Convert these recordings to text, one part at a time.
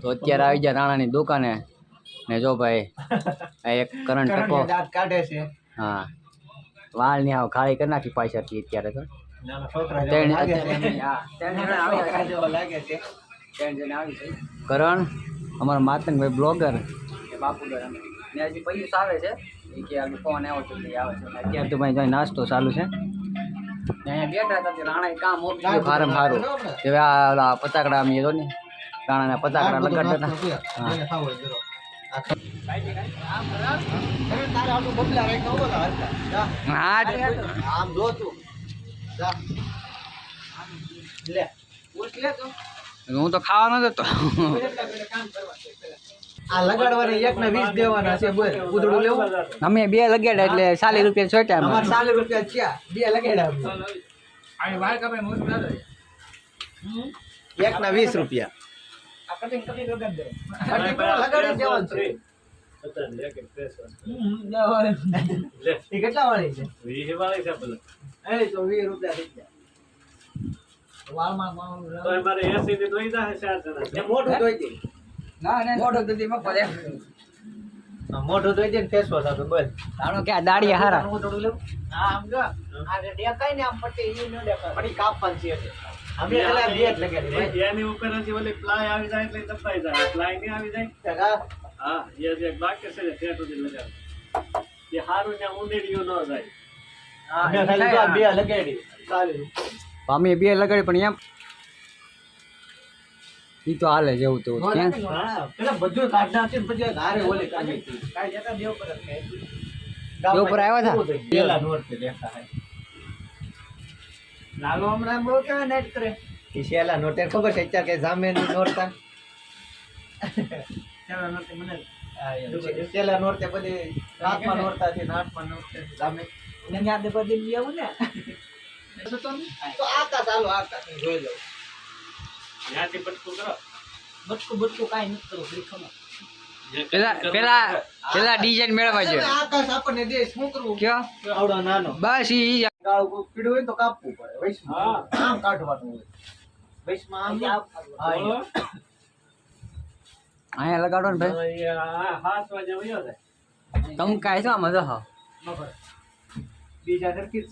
તો અત્યારે આવી ગયા રાણાની દુકાને. ને જો ભાઈ આ એક કરંટ ટકો કાઢે છે. હા. વાળની આવ ખાલી કરી નાખી પાછળથી અત્યારે તો. કરણ અમારા માતંગભાઈ બ્લોગર. બાપુદર ને હજી પૈસ આવે છે. એ કે આગળ ફોન આવ્યો તો આવે છે. અત્યારે તો ભાઈ જોઈ નાસ્તો ચાલુ છે? અહીંયા બેઠા હતા તે કામ મોટું ફારમ સારું હવે આ ઓલા પતાકડા એ જો ને રાણાના પતાકડા લગાડતા હા. તું. ખાવાનો જ હતો. આ લગાડવાની એક ને વીસ દેવાના છે બોલ. કૂતરું લેવું? અમે બે લગાડ્યા એટલે ચાલીસ રૂપિયા છોટ્યા અમારે અમે. ચાલીસ રૂપિયા થયા. બે લગાડ્યા એક ના વીસ રૂપિયા. કટિંગ કરો, લગાડી જ દેવાનું છે. એ કેટલા વાળી છે? એ તો વીસ રૂપિયા થઈ ગયા. વાળમાં વાળમાં એ મોઢું ધોઈ દે. મોઢું તેમાં પડે. મોઢું ધોઈ દે ને ફેસ વોશ આપે બોલ. તાણો કે આ દાડિયા હારા? હા, આમ જો. આ દેખાય ને આમ પટ્ટી ઈ ન દેખાય. પટ્ટી કાપવાની છે એટલે. અમે બે લગાડી એની ઉપર હજી ઓલી પ્લાય આવી જાય એટલે દબાઈ જાય પ્લાય નહીં આવી જાય ટકા. હા એ જે બાકી છે ને તે સુધી લગાડ એ હારું ને ઉંદેડિયું ન જાય અમે ખાલી બે લગાડી ચાલી. અમે બે લગાડી પણ એમ ઈ તો હાલે જેવું તેવું પેલા બધું કાઢ નાખ્યું પછી આ ધારે કાઢી હતી. જતા દેવ પર દેવ પર આવ્યા હતા? પેલા નોટ. લાલો હમણાં બહુ કા નેટ કરે. ઈ નોટે ખબર છે? અત્યારે કે જામે નોટ તા હા, એમ છે. શેલા નોટ તે બધી હાથમાં નોરતા જામે ને હાથમાં નોટ તે ને. તો આકાશ હાલો આકાશ જોઈ લઉં. ત્યાંથી પટકું કરો. પેલા પેલા પેલા ડિઝાઇન મેળવવા જોઈએ. આકાશ આપણને દે શું કરવું? કયો? આવડો નાનો. બસ ઈ ગાળું પીડું હોય તો કાપવું પડે. વૈશમાં હા. આમ કાઢવાનું હોય. વૈશમાં આમ હા, બોલો. એમ. અહીંયા લગાડો ને ભાઈ. આ હાથ વાગે વયો જાય. તમે કાંઈ છો મજા હા. બીજા સરખી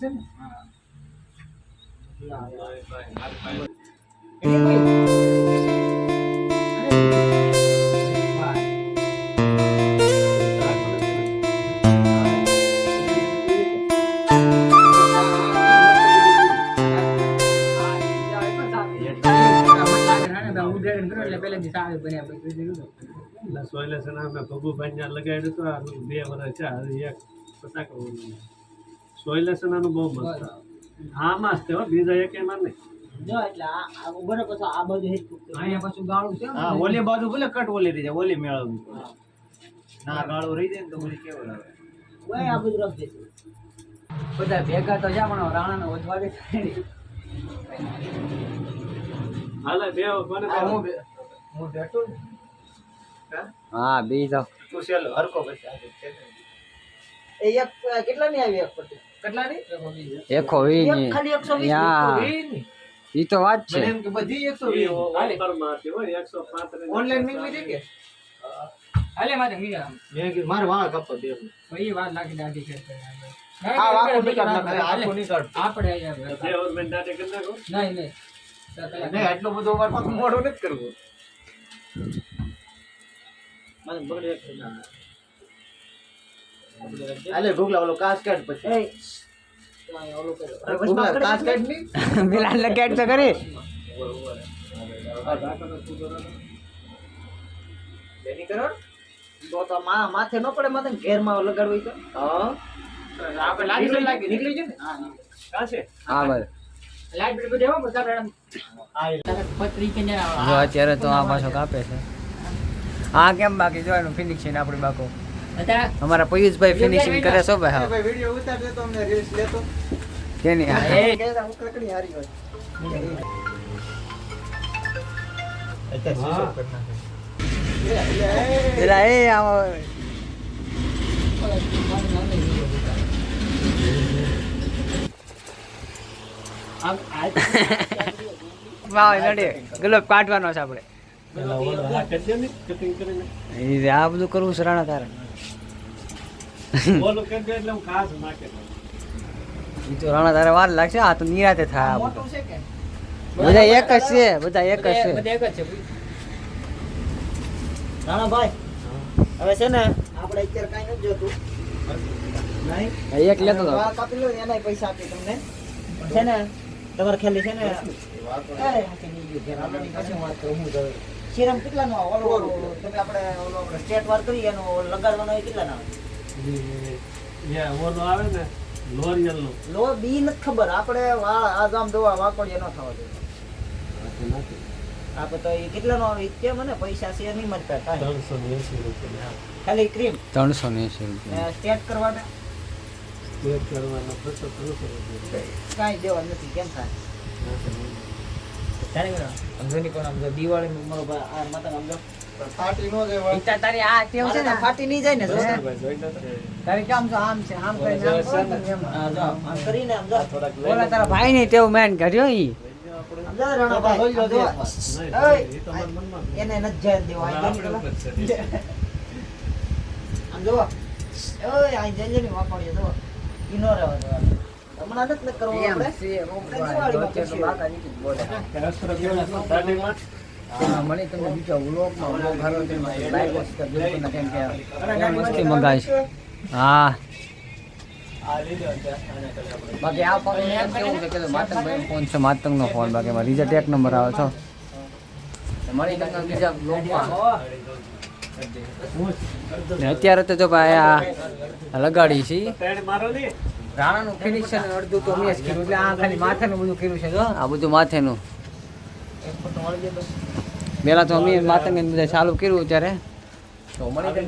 જ છે ને એટલે સોયલેશન અમે ભગુભાઈ ત્યાં લગાડ્યું હતું આ બે વર્ષ છે હવે એક પતાક સોયલેશન આનું બહુ મસ્ત આમાં જ તે હો બીજા એક એમાં નહીં. હા ઓલી બાજુ ભલે કટ ઓલી રહી જાય ઓલી મેળવવી ના ગાળો રહી જાય ને તો પછી કેવું લાગે? બધા ભેગા તો જા પણ રાણાનો વધવા દે હાલે બે હું બે- હું બેઠો ને. હા? હા બી તો તું છેલ્લો હરકો પછી આજે છે ને. એ એક અ, કેટલાની આવી એક પટ્ટી કેટલાની એકો વી ની ખાલી એકસો વીસ. યા. ની ઈ તો વાત છે મને એમ કે બધી એકસો વીસ ઓફરમાં હતી હો, 135 ઓનલાઈન નીકળી છે કે મેં કીધું મારે વાળ કાપવા દે. હા આખું નીકાળ નાખે આખું નીકાળ. બે ઓર મિનિટ દાટે કરી નાખો. નહીં આટલું બધું અમારે પાછું મોઢું નથી કરવું. અલે ભૂગલા ઓલો કાચ કાઢ પછી. ભૂગલા કાચ કાઢની પેલા લગાડ તો કરી તો તો માથે ન પડે માથે ઘેરમાં લગાડવી તો. હા. નીકળી જાય નીકળી જાય. ને? કાં હા હા જો અત્યારે તો આ પાછો કાપે છે. હા કેમ બાકી? જો એનું ફિનિશિંગ આપણી બાકો. અમારા પયુષભાઈ ફિનિશિંગ કરે છો ભાઈ હા. ભાઈ વિડિયો ઉતાર દે તો અમને રીલ્સ લેતો. કેની કેસા ઉકળકડી હારી હોય. અત્યારે શીશો કરી નાખે. પેલા એ આમાં વાવ નડે. ગુલાબ કાઢવાનો છે આપણે. આ બધું કરવું છે રાણા તારે. એ તો રાણા તારે વાર લાગશે આ તો નિરાતે થાય બધું છે કે? બધા. એક જ છે બધા એક જ છે. બધા એક રાણાભાઈ હવે છે ને? આપણે અત્યારે કાંઈ નથી જોતું. નહીં એક લેતો કાપી લો ને પૈસા આપી તમને. છે ને? તમારે ખેલી છે ને એ, જોઉં. કેટલાનો આવે? ઓલો તમે આપણે ઓલો આપણે સ્ટેટ વાર કરી એનો લગાડવાનો હોય કેટલાનો? આવે? ઓલો આવે ને લોરિયલ નો લો બી નથી ખબર. આપણે આ જામ દોવા વાકોડિયા ન થવા જોઈએ આપણે તો એ કેટલાનો આવે? કે મને પૈસા છે નહીં મળતા ત્રણસો ને એસી રૂપિયા ખાલી ક્રીમ ત્રણસો એસી રૂપિયા. સ્ટેટ કરવાના? કરવાનો કાંઈ દેવા નથી કેમ થાય? દિવાળીમાં મારો આ માતા આમ જો ઈટા તારી આ ટેવ છે ને? ફાટી નહીં જાય ને તારે કેમ છો આમ છે આમ કરીને આમ કરો ને? એમ. હા, જો. આમ કરીને આમ જો. ઓલા તારા ભાઈ ની તેવું મેન ઈ. ઓય, એને નથી જવા દેવા આમ જો ઓય આ જો. ઈ નો બીજો વ્લોગમાં વ્લોગ હારો લાઈક મંગાવીશ. હા બાકી આ ફોન ફોન છે માતંગનો ફોન બાકી રિઝલ્ટ એક નંબર આવે છો મળી તમને બીજા બ્લોગમાં ને અત્યારે તો જો ભાઈ આ લગાડી છે. રાણાનું ફિનિશ અડધું તો મેં જ કર્યું એટલે આ ખાલી માથાનું બધું કર્યું છે આ બધું માથેનું. પહેલા તો અમે માતંગ બધા ચાલુ કર્યું ત્યારે. તો મળી